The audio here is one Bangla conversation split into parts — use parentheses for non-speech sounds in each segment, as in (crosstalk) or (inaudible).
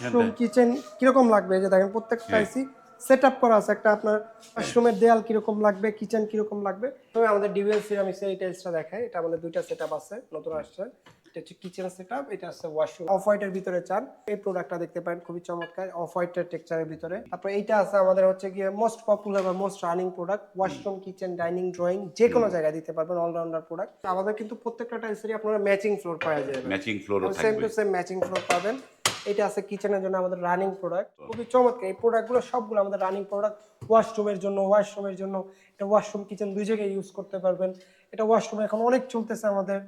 ওয়াশরুম কিচেন কীরকম লাগবে? এই যে দেখেন প্রত্যেকটা এসি সেট আপ করা আছে একটা আপনার ওয়াশরুমের দেয়াল কীরকম লাগবে কিচেন কীরকম লাগবে? তবে আমাদের ডিউএল সিরামিক্সের এই টাইলসটা দেখায় এটা আমাদের দুইটা সেট আপ আছে নতুন আসছে। এটা হচ্ছে কিচেন সেট আপ এটা আছে ওয়াশরুম অফ হোয়াইটের ভিতরে চান। এই প্রোডাক্টটা দেখতে পারেন খুবই চমৎকার অফ হোয়াইটের টেক্সচারের ভিতরে। তারপর এইটা আছে আমাদের হচ্ছে গিয়ে মোস্ট পপুলার বা most running product washroom kitchen dining drawing যে কোনো জায়গায় দিতে পারবেন অলরাউন্ডার প্রোডাক্ট আমাদের কিন্তু প্রত্যেকটা টাইলসেরই আপনারা ম্যাচিং ফ্লোর পাওয়া যাবে। Matching ফ্লোরও same to same matching floor পাবেন। এটা আছে কিচেনের জন্য আমাদের রানিং প্রোডাক্ট খুবই চমৎকার। এই প্রোডাক্টগুলো সবগুলো আমাদের রানিং প্রোডাক্ট ওয়াশরুমের জন্য ওয়াশরুমের জন্য। এটা ওয়াশরুম কিচেন দুই জায়গায় ইউজ করতে পারবেন। এটা ওয়াশরুম এখন অনেক চলতেছে আমাদের।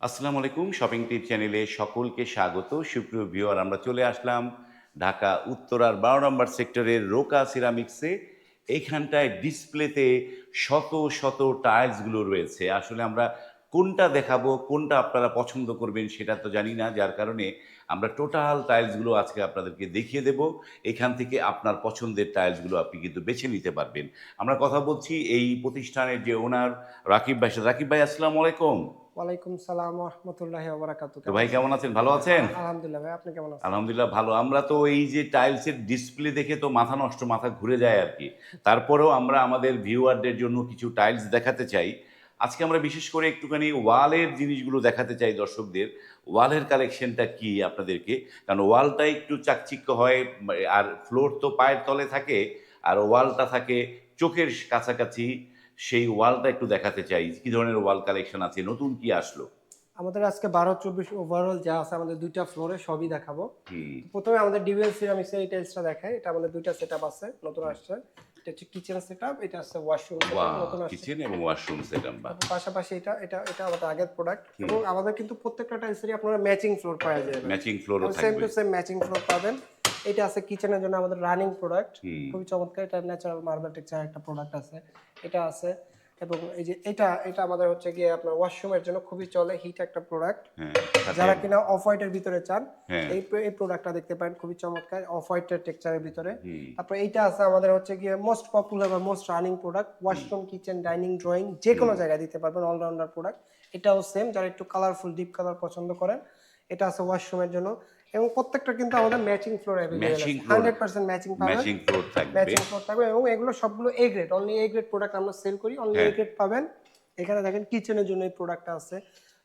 আসসালামু আলাইকুম। শপিং টিপ চ্যানেলে সকলকে স্বাগত। সুপ্রিয় ভিউয়ার, আমরা চলে আসলাম ঢাকা উত্তরার বারো নম্বর সেক্টরের রোকা সিরামিক্সে এইখানটায় ডিসপ্লেতে শত শত টাইলসগুলো রয়েছে। আসলে আমরা কোনটা দেখাবো, কোনটা আপনারা পছন্দ করবেন সেটা তো জানি না। যার কারণে আমরা টোটাল টাইলসগুলো আজকে আপনাদেরকে দেখিয়ে দেব। এখান থেকে আপনার পছন্দের টাইলসগুলো আপনি কিন্তু বেছে নিতে পারবেন। আমরা কথা বলছি এই প্রতিষ্ঠানের যে ওনার রাকিব ভাই রাকিব ভাই আসসালামু আলাইকুম। ওয়ালাইকুম সালাম রহমতুল্লাহ তো ভাই কেমন আছেন? ভালো আছেন? আলহামদুলিল্লাহ ভাই আপনি কেমন আছেন? আলহামদুলিল্লাহ ভালো। আমরা তো এই যে টাইলসের ডিসপ্লে দেখে তো মাথা নষ্ট মাথা ঘুরে যায় আর কি। তারপরেও আমরা আমাদের ভিউয়ারদের জন্য কিছু টাইলস দেখাতে চাই। আজকে আমরা বিশেষ করে একটুখানি ওয়ালের জিনিসগুলো দেখাতে চাই দর্শকদের। ওয়ালের কালেকশনটা কি আপনাদেরকে? কারণ ওয়ালটা একটু চাকচিক্য হয় আর ফ্লোর তো পায়ের তলে থাকে আর ওয়ালটা থাকে চোখের কাছাকাছি। সেই ওয়ালটা একটু দেখাতে চাই কি ধরনের ওয়াল কালেকশন আছে নতুন কি আসলো? আমাদের আজকে বারো চব্বিশ ওভারঅল যা আছে আমাদের দুইটা ফ্লোরে সবই দেখাবো। প্রথমে আমাদের ডিউএল সিরামিক্সের এই টাইলসটা দেখায় এটা আমাদের দুইটা সেট আছে নতুন আসছে। এটা হচ্ছে কিচেন সেটআপ এটা আছে ওয়াশরুম কিচেন এবং ওয়াশরুম সেটআপ পাশাপাশি এটা এটা এটা আমাদের আগের প্রোডাক্ট এবং আমাদের কিন্তু প্রত্যেকটা টাইলসেরই আপনারা ম্যাচিং ফ্লোর পাওয়া যাবে। Matching ফ্লোরও same to same matching floor পাবেন। এটা আছে কিচেনের জন্য আমাদের রানিং প্রোডাক্ট খুবই চমৎকার এটা ন্যাচারাল মার্বেল টেক্সচার একটা প্রোডাক্ট আছে। এটা আছে এবং এই যে এটা এটা আমাদের হচ্ছে গিয়ে আপনার ওয়াশরুমের জন্য খুবই চলে হিট একটা প্রোডাক্ট হ্যাঁ যারা কিনা অফ হোয়াইটের ভিতরে চান হ্যাঁ। এই এই প্রোডাক্টটা দেখতে পারেন খুবই চমৎকার অফ হোয়াইটের টেক্সচারের ভিতরে তারপর এইটা আছে আমাদের হচ্ছে গিয়ে মোস্ট পপুলার বা most running product washroom kitchen dining drawing যে কোনো জায়গায় দিতে পারবেন অলরাউন্ডার প্রোডাক্ট এটাও সেম যারা একটু কালারফুল ডিপ কালার পছন্দ করেন এটা আছে ওয়াশরুমের জন্য। এবং প্রত্যেকটা কিন্তু আমাদের matching floor floor। Hundred percent matching পাবেন। ম্যাচিং ফ্লোর থাকবে। ম্যাচিং ফ্লোর থাকবে এবং এগুলো সবগুলো A grade only A grade product আমরা সেল করি অনলি। এ গ্রেড পাবেন। এখানে দেখেন কিচেনের জন্য এই প্রোডাক্টটা আছে।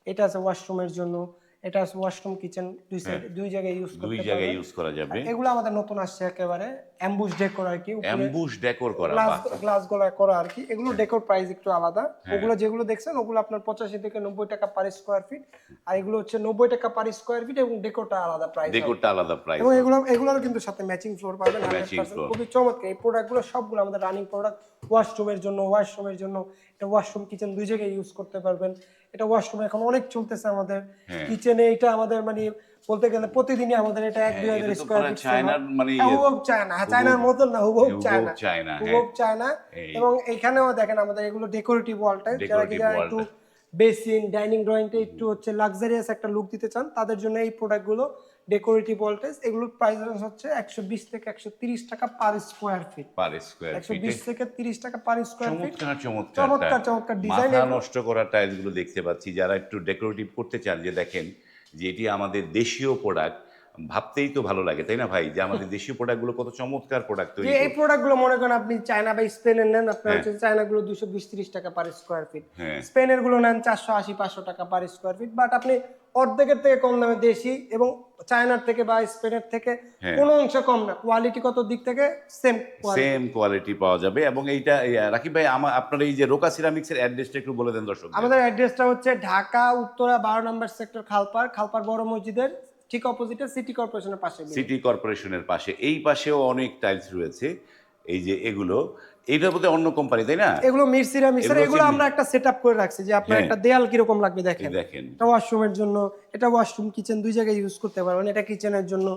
এটা আছে ওয়াশরুমের জন্য। এটা ওয়াশরুম কিচেন দুই সাইড দুই জায়গায় ইউজ হ্যাঁ। দুই জায়গায় ইউজ করা যাবে। এগুলো আমাদের নতুন আসছে একেবারে অ্যাম্বুশ ডেকোর আর কি অ্যাম্বুশ ডেকোর করা গ্লাস গ্লাসগুলা করা আর কি এগুলো ডেকোর প্রাইস একটু আলাদা। হ্যাঁ। ওগুলো যেগুলো দেখছেন ওগুলো আপনার পঁচাশি থেকে নব্বই টাকা পার স্কোয়ার ফিট আর এগুলো হচ্ছে নব্বই টাকা পার স্কোয়ার ফিট এবং ডেকোরটা আলাদা প্রাইস ডেকোরটা আলাদা প্রাইস এবং এগুলো এগুলোর কিন্তু সাথে ম্যাচিং ফ্লোর পাবেন Matching 100% floor। খুবই চমৎকার। এই প্রোডাক্টগুলো সবগুলো আমাদের রানিং প্রোডাক্ট ওয়াশরুমের জন্য ওয়াশরুমের জন্য এটা ওয়াশরুম কিচেন দুই জায়গায় ইউজ করতে পারবেন। এটা ওয়াশরুমে এখন অনেক চলতেছে আমাদের। হ্যাঁ। কিচেনে এটা আমাদের মানে বলতে গেলে প্রতিদিনই আমাদের এটা এক দুই হ্যাঁ, হাজার স্কোয়ার ফিট চায়নার মানে ইয়ে। হুবহু চায়না হ্যাঁ, চায়নার মতন না হুবহু চায়না হ্যাঁ। হুবহু চায়না এবং এখানেও দেখেন আমাদের এগুলো ডেকোরেটিভ ওয়ালটা যারা কি যারা একটু বেসিন ডাইনিং ড্রয়িংটা একটু হচ্ছে লাক্সারিয়াস একটা লুক দিতে চান তাদের জন্য এই প্রোডাক্টগুলো ডেকোরেটিভ ওয়ালটেজ এগুলোর প্রাইস হচ্ছে একশো বিশ থেকে একশো তিরিশ টাকা per square feet per square একশো ফিটে বিশ থেকে তিরিশ টাকা পার স্কোয়ার ফিট চমৎকার চমৎকার চমৎকার ডিজাইন নষ্ট করা টাইলসগুলো দেখতে পাচ্ছি যারা একটু ডেকোরেটিভ করতে চান যে দেখেন যে এটি আমাদের দেশীয় প্রোডাক্ট ভাবতেই তো ভালো লাগে তাই না ভাই? যে আমাদের (laughs) দেশীয় প্রোডাক্টগুলো কত চমৎকার প্রোডাক্ট তৈরি এই প্রোডাক্টগুলো মনে করেন আপনি চায়না বা স্পেনের নেন আপনার হ্যাঁ। হচ্ছে চায়নাগুলো দুশো বিশ ত্রিশ টাকা পার স্কোয়ার ফিট স্পেনেরগুলো নেন চারশো আশি পাঁচশো টাকা পার স্কোয়ার ফিট বাট আপনি অর্ধেকের থেকে কম দামে দেশি এবং চায়নার থেকে বা স্পেনের থেকে হ্যাঁ। কোনো অংশ কম না। কোয়ালিটিগত দিক থেকে সেম সেম কোয়ালিটি পাওয়া যাবে এবং এইটা এই, রাকিব ভাই আমার আপনার এই যে রোকা সিরামিক্সের অ্যাড্রেসটা একটু বলে দেন দর্শক আমাদের অ্যাড্রেসটা হচ্ছে ঢাকা উত্তরা বারো নম্বর সেক্টর খালপার খালপার বড় মসজিদের ঠিক অপোজিটে সিটি কর্পোরেশনের পাশে সিটি কর্পোরেশনের পাশে। এই পাশেও অনেক টাইলস রয়েছে। এই যে এগুলো এইটার মধ্যে অন্য কোম্পানি তাই না? এগুলো মিরসিরা মিক্সার এগুলো আমরা একটা সেট করে রাখছি যে আপনার হ্যাঁ। একটা দেয়াল কীরকম লাগবে দেখেন। দেখেন। এটা ওয়াশরুমের জন্য এটা ওয়াশরুম কিচেন দুই জায়গায় ইউজ করতে পারবেন এটা কিচেনের জন্য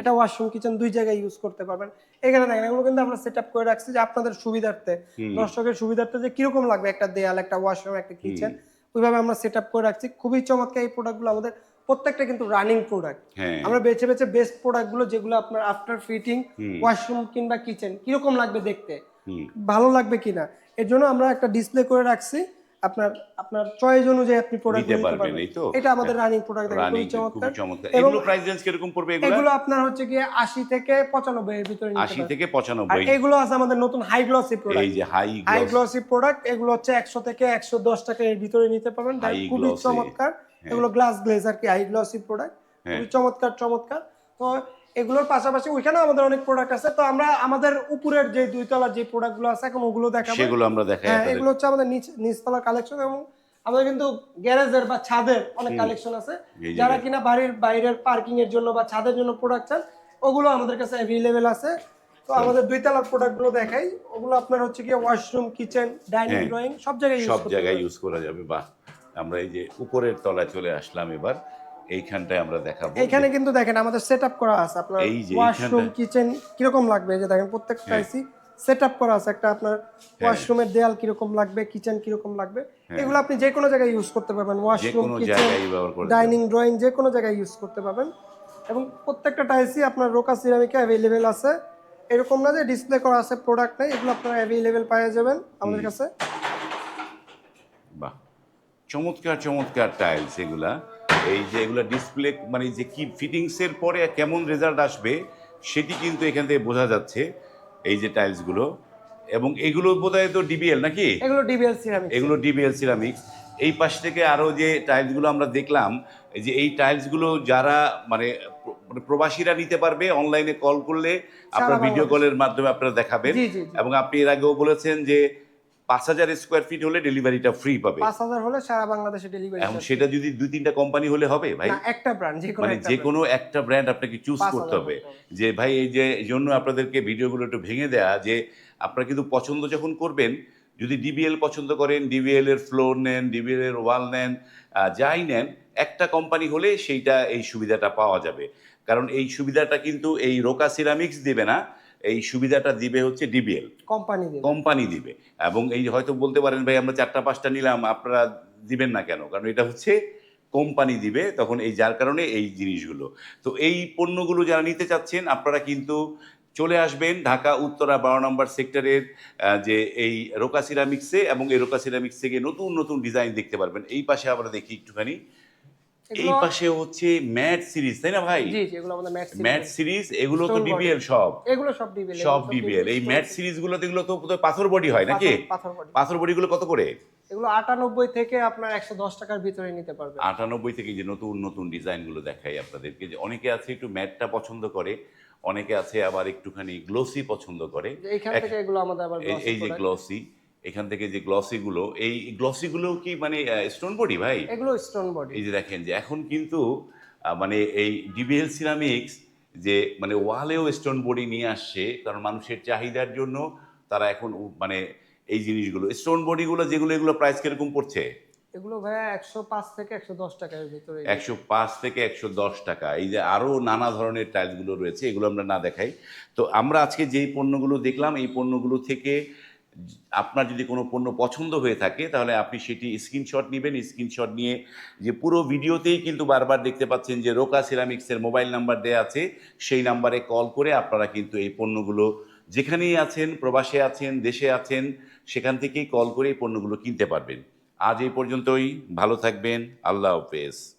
এটা ওয়াশরুম কিচেন দুই জায়গায় ইউজ করতে পারবেন। এখানে দেখেন এগুলো কিন্তু আমরা সেট আপ করে রাখছি যে আপনাদের সুবিধার্থে। দর্শকের সুবিধার্থে যে কীরকম লাগবে একটা দেয়াল একটা ওয়াশরুম একটা কিচেন ওইভাবে আমরা সেট আপ করে রাখছি। খুবই চমৎকার এই প্রোডাক্টগুলো আমাদের প্রত্যেকটা কিন্তু রানিং প্রোডাক্ট হ্যাঁ। আমরা বেছে বেছে বেস্ট প্রোডাক্টগুলো যেগুলো আপনার আফটার ফিটিং ওয়াশরুম কিংবা কিচেন কীরকম লাগবে দেখতে? ভালো লাগবে কিনা? এর জন্য আমরা একটা ডিসপ্লে করে রাখছি। আপনার আপনার চয়েস অনুযায়ী আপনি প্রোডাক্ট নিতে পারবেন, এই তো? এটা আমাদের রানিং প্রোডাক্ট দেখেন খুবই চমৎকার। এগুলো প্রাইস রেঞ্জ কীরকম পড়বে এগুলো? এগুলো আপনার হচ্ছে গিয়ে আশি থেকে পঁচানব্বই এর ভিতরে নিতে আশি পারবেন। থেকে আর এগুলো আছে আমাদের নতুন হাই গ্লসি এই প্রোডাক্ট যে হাই হাই গ্লসি প্রোডাক্ট এগুলো হচ্ছে একশো থেকে একশো দশ টাকা এর ভিতরে নিতে পারবেন। খুবই চমৎকার। এগুলো গ্লাস গ্লেজ আর কি হাই গ্লসি প্রোডাক্ট হ্যাঁ। খুবই চমৎকার চমৎকার। তো এগুলোর পাশাপাশি ওইখানেও আমাদের অনেক প্রোডাক্ট আছে। তো আমরা আমাদের উপরের যে দুই তলার যে প্রোডাক্টগুলো আছে এখন ওগুলো দেখাবো। সেগুলো আমরা দেখাই হ্যাঁ এগুলো হচ্ছে আমাদের নিচ নিচতলার কালেকশন এবং আমাদের কিন্তু গ্যারেজের বা ছাদের অনেক কালেকশন আছে। যারা কিনা বাড়ির বাইরের পার্কিং এর জন্য বা ছাদের জন্য প্রোডাক্ট চান ওগুলো আমাদের কাছে অ্যাভেলেবেল আছে। তো আমাদের দুই তলার প্রোডাক্টগুলো দেখাই। ওগুলো আপনার হচ্ছে কি ওয়াশরুম কিচেন ডাইনিং হ্যাঁ। ড্রয়িং সব জায়গায় সব জায়গায় ইউজ করা যাবে বাহ। আমরা এই যে উপরের তলায় চলে আসলাম এবার এইখানটায় আমরা দেখাবো এখানে কিন্তু দেখেন আমাদের সেট আপ করা আছে আপনার এই যে ওয়াশরুম কিচেন কীরকম লাগবে? যে দেখেন প্রত্যেকটা হ্যাঁ। আইসি সেট আপ করা আছে একটা আপনার ওয়াশরুমের দেয়াল কীরকম লাগবে কিচেন কীরকম লাগবে? এগুলো আপনি যে কোনো জায়গায় ইউজ করতে পারবেন হ্যাঁ। ওয়াশরুম কিচেন ডাইনিং ড্রয়িং যে কোনো জায়গায় ইউজ করতে পারবেন। এবং প্রত্যেকটা টাইলসই আপনার রোকা সিরামিকে অ্যাভেলেবেল আছে। এরকম না যে ডিসপ্লে করা আছে প্রোডাক্ট নেই এগুলো আপনারা অ্যাভেলেবেল পাওয়া যাবেন আমাদের কাছে। চমৎকার চমৎকার টাইলস এগুলা। এই যে এগুলা ডিসপ্লে মানে যে কি ফিটিংসের পরে কেমন রেজাল্ট আসবে সেটি কিন্তু এখান থেকে বোঝা যাচ্ছে এই যে টাইলসগুলো। এবং এগুলো বোধহয় তো ডিবিএল নাকি? এগুলো ডিবিএল সিরামিক এগুলো ডিবিএল সিরামিক্স এই পাশ থেকে আরও যে টাইলসগুলো আমরা দেখলাম এই যে এই টাইলসগুলো যারা মানে মানে প্রবাসীরা নিতে পারবে অনলাইনে কল করলে আপনার ভিডিও কলের মাধ্যমে আপনারা দেখাবেন। এবং আপনি এর আগেও বলেছেন যে পাঁচ হাজার স্কোয়ার ফিট হলে ডেলিভারিটা ফ্রি পাবে। পাঁচ হাজার হলে সারা বাংলাদেশে ডেলিভারি এবং সেটা যদি দুই তিনটা কোম্পানি হলে হবে ভাই? একটা ব্র্যান্ড যে মানে যে কোনো একটা ব্র্যান্ড আপনাকে চুজ করতে হবে। যে ভাই এই যে জন্য আপনাদেরকে ভিডিওগুলো একটু ভেঙে দেয়া যে আপনারা কিন্তু পছন্দ যখন করবেন যদি ডিবিএল পছন্দ করেন ডিবিএল এর ফ্লোর নেন ডিবিএল এর ওয়াল নেন যাই নেন একটা কোম্পানি হলে সেইটা এই সুবিধাটা পাওয়া যাবে। কারণ এই সুবিধাটা কিন্তু এই রোকা সিরামিক্স দিবে না এই সুবিধাটা দিবে হচ্ছে ডিবিএল কোম্পানি দিবে। কোম্পানি দিবে। এবং এই হয়তো বলতে পারেন ভাই আমরা চারটা পাঁচটা নিলাম আপনারা দিবেন না কেন? কারণ এটা হচ্ছে কোম্পানি দিবে তখন এই যার কারণে এই জিনিসগুলো। তো এই পণ্যগুলো যারা নিতে চাচ্ছেন আপনারা কিন্তু চলে আসবেন ঢাকা উত্তরা বারো নম্বর সেক্টরের যে এই রোকা সিরামিক্সে এবং এই রোকা সিরামিক্স থেকে নতুন নতুন ডিজাইন দেখতে পারবেন। এই পাশে আমরা দেখি একটুখানি। এই পাশে হচ্ছে ম্যাট সিরিজ তাই না ভাই? জি এগুলো আমাদের ম্যাট ম্যাট সিরিজ এগুলো তো ডিবিএল সব। এগুলো সব ডিবিএল সব ডিবিএল এই ম্যাট সিরিজগুলো এগুলো তো পাথর বডি হয় নাকি? পাথর বডি পাথর বডি গুলো কত করে? এগুলো আটানব্বই থেকে আপনার একশো দশ টাকার ভিতরে নিতে পারবেন। আটানব্বই থেকে যে নতুন নতুন ডিজাইনগুলো দেখাই আপনাদেরকে যে অনেকে আছে একটু ম্যাটটা পছন্দ করে অনেকে আছে আবার একটুখানি গ্লোসি পছন্দ করে। এইখান থেকে এগুলো আমাদের আবার এই- এই যে গ্লসি এখান থেকে যে গ্লসিগুলো এই গ্লসিগুলো কি মানে স্টোন বডি ভাই? এগুলো স্টোন বডি এই যে দেখেন যে এখন কিন্তু মানে এই ডিবিএল সিরামিক্স যে মানে ওয়ালেও স্টোন বডি নিয়ে আসছে কারণ মানুষের চাহিদার জন্য তারা এখন মানে এই জিনিসগুলো স্টোন বডিগুলো যেগুলো এগুলো প্রাইস কীরকম পড়ছে? এগুলো ভাইয়া একশো পাঁচ থেকে একশো দশ টাকার ভিতরে। একশো পাঁচ থেকে একশো দশ টাকা এই যে আরও নানা ধরনের টাইলসগুলো রয়েছে এগুলো আমরা না দেখাই। তো আমরা আজকে যেই পণ্যগুলো দেখলাম এই পণ্যগুলো থেকে আপনার যদি কোনো পণ্য পছন্দ হয়ে থাকে, তাহলে আপনি সেটি স্ক্রিনশট নেবেন। স্ক্রিনশট নিয়ে যে পুরো ভিডিওতেই কিন্তু বারবার দেখতে পাচ্ছেন যে রোকা সিরামিক্সের মোবাইল নাম্বার দেওয়া আছে, সেই নাম্বারে কল করে আপনারা কিন্তু এই পণ্যগুলো যেখানেই আছেন, প্রবাসে আছেন, দেশে আছেন, সেখান থেকেই কল করে এই পণ্যগুলো কিনতে পারবেন। আজ এই পর্যন্তই। ভালো থাকবেন। আল্লাহ হাফেজ।